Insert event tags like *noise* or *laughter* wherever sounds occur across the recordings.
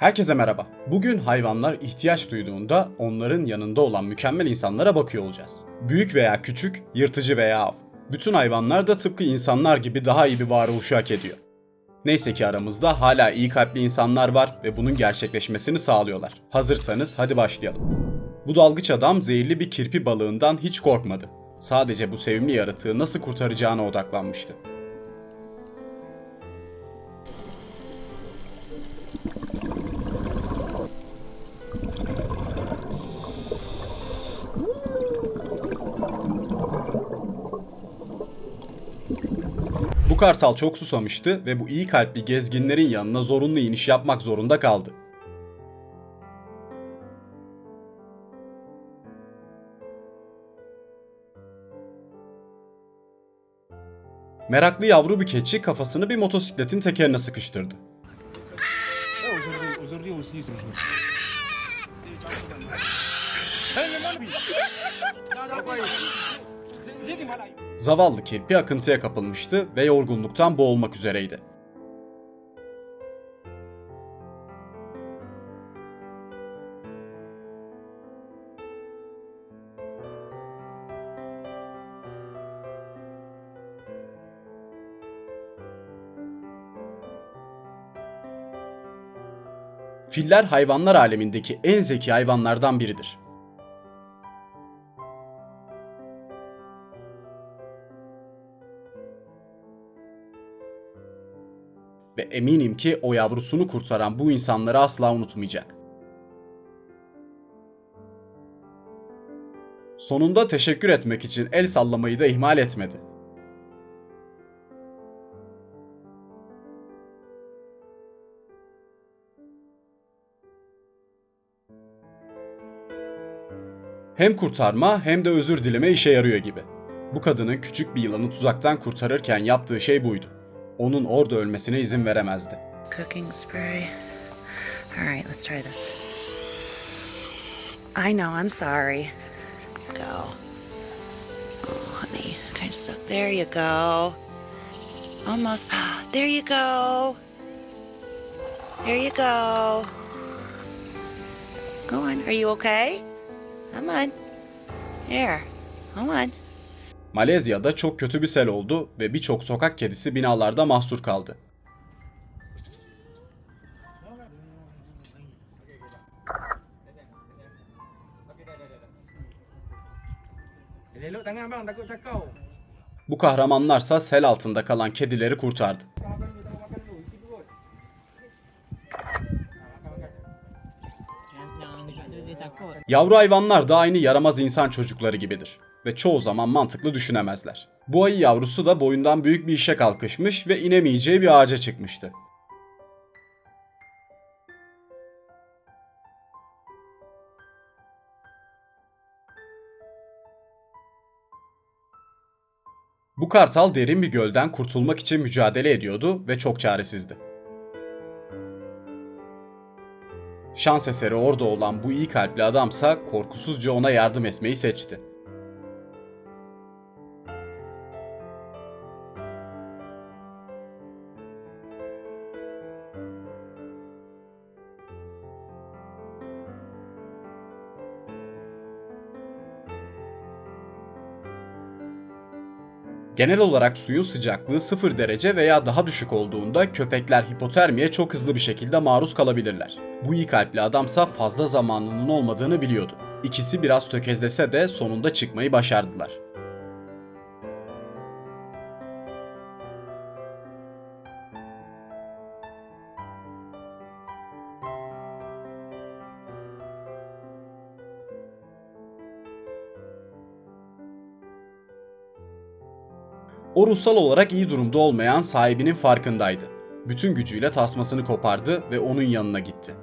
Herkese merhaba. Bugün hayvanlar ihtiyaç duyduğunda onların yanında olan mükemmel insanlara bakıyor olacağız. Büyük veya küçük, yırtıcı veya av. Bütün hayvanlar da tıpkı insanlar gibi daha iyi bir varoluşu hak ediyor. Neyse ki aramızda hala iyi kalpli insanlar var ve bunun gerçekleşmesini sağlıyorlar. Hazırsanız hadi başlayalım. Bu dalgıç adam zehirli bir kirpi balığından hiç korkmadı. Sadece bu sevimli yaratığı nasıl kurtaracağına odaklanmıştı. Kartal çok susamıştı ve bu iyi kalpli gezginlerin yanına zorunlu iniş yapmak zorunda kaldı. Meraklı yavru bir keçi kafasını bir motosikletin tekerine sıkıştırdı. Zavallı kirpi akıntıya kapılmıştı ve yorgunluktan boğulmak üzereydi. Filler hayvanlar alemindeki en zeki hayvanlardan biridir. Ve eminim ki o yavrusunu kurtaran bu insanları asla unutmayacak. Sonunda teşekkür etmek için el sallamayı da ihmal etmedi. Hem kurtarma hem de özür dileme işe yarıyor gibi. Bu kadının küçük bir yılanı tuzaktan kurtarırken yaptığı şey buydu. Onun orada ölmesine izin veremezdi. Cooking spray. All right, let's try this. I know, I'm sorry. Go. Oh, honey, kind of stuck. There you go. Almost. *gasps* There you go. There you go. Go on. Are you okay? Come on. Here. Come on. Malezya'da çok kötü bir sel oldu ve birçok sokak kedisi binalarda mahsur kaldı. Bu kahramanlarsa sel altında kalan kedileri kurtardı. Yavru hayvanlar da aynı yaramaz insan çocukları gibidir ve çoğu zaman mantıklı düşünemezler. Bu ayı yavrusu da boyundan büyük bir işe kalkışmış ve inemeyeceği bir ağaca çıkmıştı. Bu kartal derin bir gölden kurtulmak için mücadele ediyordu ve çok çaresizdi. Şans eseri orada olan bu iyi kalpli adamsa korkusuzca ona yardım etmeyi seçti. Genel olarak suyun sıcaklığı 0 derece veya daha düşük olduğunda köpekler hipotermiye çok hızlı bir şekilde maruz kalabilirler. Bu iyi kalpli adamsa fazla zamanının olmadığını biliyordu. İkisi biraz tökezlese de sonunda çıkmayı başardılar. O ruhsal olarak iyi durumda olmayan sahibinin farkındaydı. Bütün gücüyle tasmasını kopardı ve onun yanına gitti.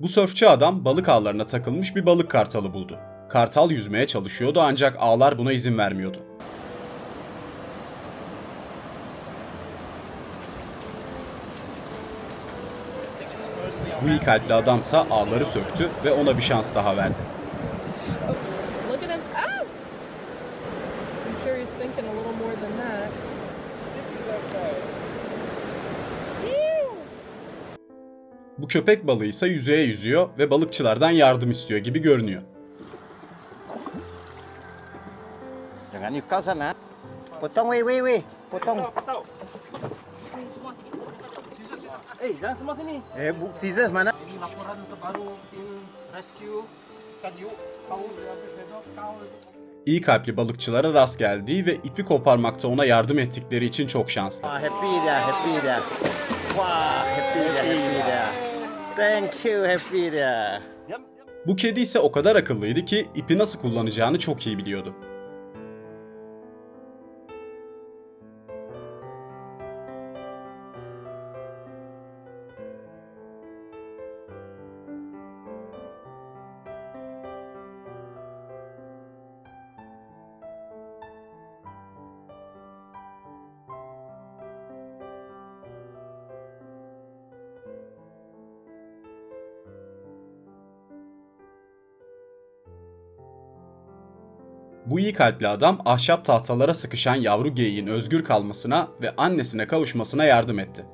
Bu sörfçü adam balık ağlarına takılmış bir balık kartalı buldu. Kartal yüzmeye çalışıyordu ancak ağlar buna izin vermiyordu. Bu iyi kalpli adamsa ağları söktü ve ona bir şans daha verdi. Bu köpek balığı ise yüzeye yüzüyor ve balıkçılardan yardım istiyor gibi görünüyor. Jangan ikat sana. Potong weh weh weh. Potong. Eh, jangan semua sini. Eh, bu scissors mana? Ini laporan terbaru tim rescue Tanjung Kau Kau İyi kalpli balıkçılara rast geldiği ve ipi koparmakta ona yardım ettikleri için çok şanslı. Wah, happy dia, happy dia. Wah, happy dia, happy dia. Thank you, happy dia. Bu kedi ise o kadar akıllıydı ki ipi nasıl kullanacağını çok iyi biliyordu. Bu iyi kalpli adam ahşap tahtalara sıkışan yavru geyiğin özgür kalmasına ve annesine kavuşmasına yardım etti.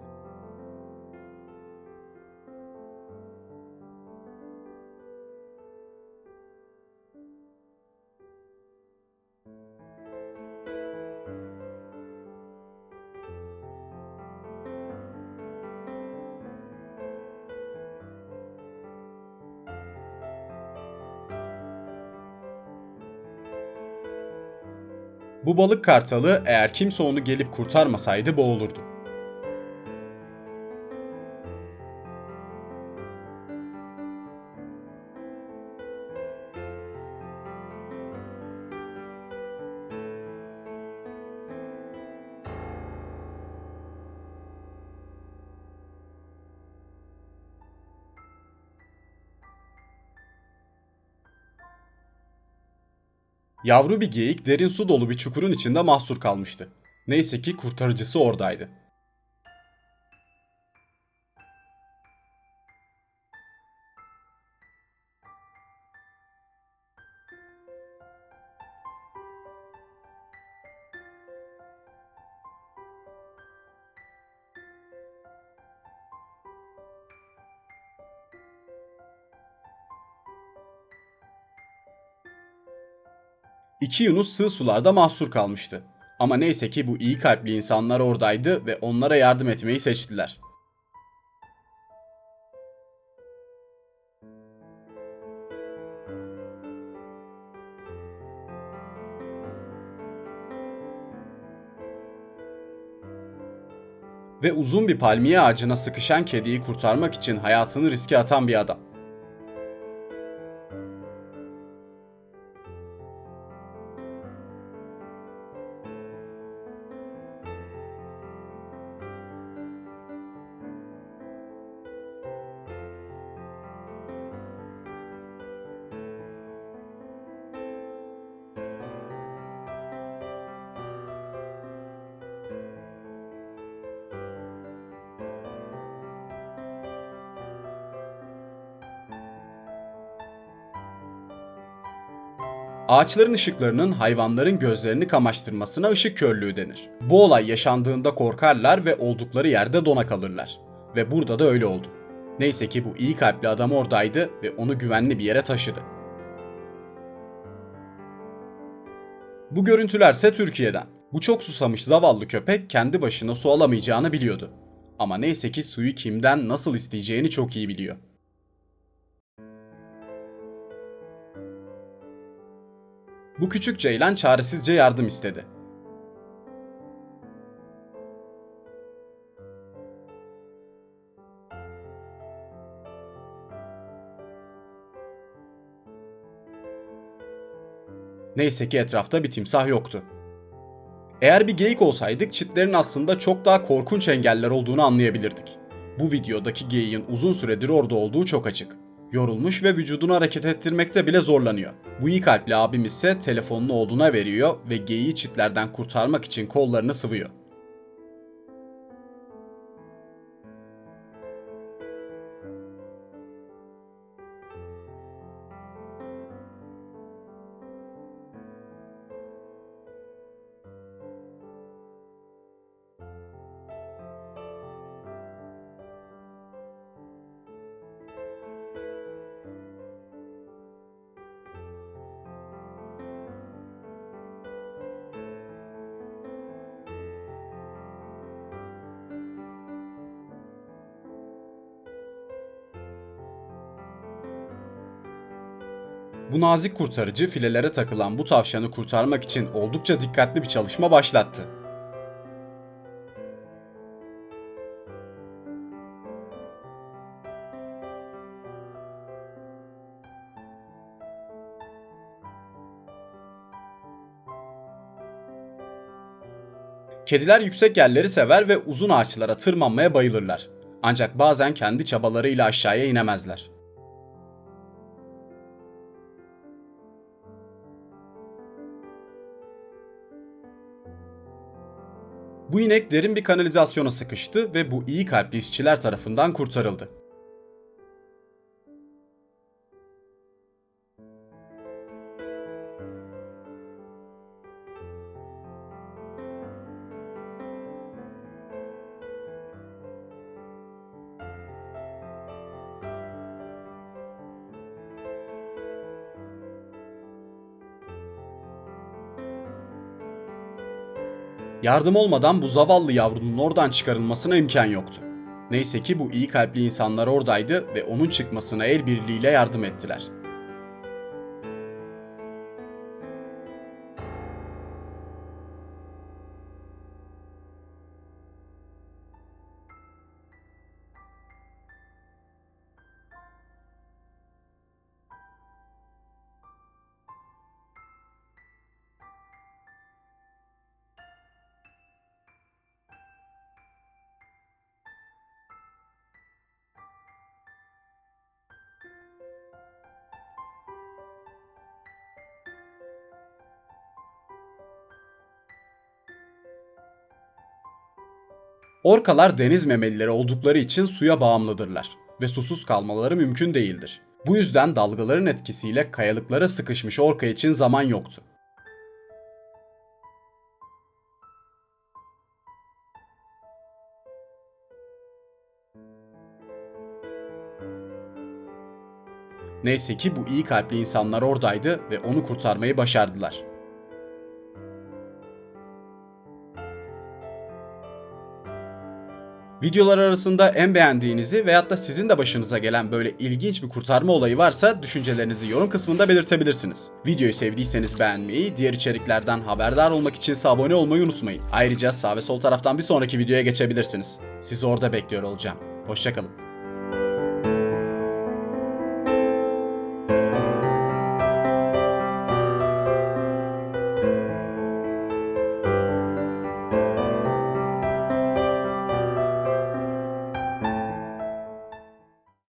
Bu balık kartalı eğer kimse onu gelip kurtarmasaydı boğulurdu. Yavru bir geyik derin su dolu bir çukurun içinde mahsur kalmıştı. Neyse ki kurtarıcısı oradaydı. İki Yunus sığ sularda mahsur kalmıştı. Ama neyse ki bu iyi kalpli insanlar oradaydı ve onlara yardım etmeyi seçtiler. Ve uzun bir palmiye ağacına sıkışan kediyi kurtarmak için hayatını riske atan bir adam. Ağaçların ışıklarının hayvanların gözlerini kamaştırmasına ışık körlüğü denir. Bu olay yaşandığında korkarlar ve oldukları yerde dona kalırlar. Ve burada da öyle oldu. Neyse ki bu iyi kalpli adam oradaydı ve onu güvenli bir yere taşıdı. Bu görüntülerse Türkiye'den. Bu çok susamış zavallı köpek kendi başına su alamayacağını biliyordu. Ama neyse ki suyu kimden nasıl isteyeceğini çok iyi biliyor. Bu küçük ceylan çaresizce yardım istedi. Neyse ki etrafta bir timsah yoktu. Eğer bir geyik olsaydık çitlerin aslında çok daha korkunç engeller olduğunu anlayabilirdik. Bu videodaki geyiğin uzun süredir orada olduğu çok açık. Yorulmuş ve vücudunu hareket ettirmekte bile zorlanıyor. Bu iyi kalpli abim ise telefonunu oğluna veriyor ve geyiği çitlerden kurtarmak için kollarını sıvıyor. Bu nazik kurtarıcı filelere takılan bu tavşanı kurtarmak için oldukça dikkatli bir çalışma başlattı. Kediler yüksek yerleri sever ve uzun ağaçlara tırmanmaya bayılırlar. Ancak bazen kendi çabalarıyla aşağıya inemezler. Bu inek derin bir kanalizasyona sıkıştı ve bu iyi kalpli işçiler tarafından kurtarıldı. Yardım olmadan bu zavallı yavrunun oradan çıkarılmasına imkan yoktu. Neyse ki bu iyi kalpli insanlar oradaydı ve onun çıkmasına el birliğiyle yardım ettiler. Orkalar deniz memelileri oldukları için suya bağımlıdırlar ve susuz kalmaları mümkün değildir. Bu yüzden dalgaların etkisiyle kayalıklara sıkışmış orka için zaman yoktu. Neyse ki bu iyi kalpli insanlar oradaydı ve onu kurtarmayı başardılar. Videolar arasında en beğendiğinizi veyahut da sizin de başınıza gelen böyle ilginç bir kurtarma olayı varsa düşüncelerinizi yorum kısmında belirtebilirsiniz. Videoyu sevdiyseniz beğenmeyi, diğer içeriklerden haberdar olmak için ise abone olmayı unutmayın. Ayrıca sağ ve sol taraftan bir sonraki videoya geçebilirsiniz. Sizi orada bekliyor olacağım. Hoşçakalın.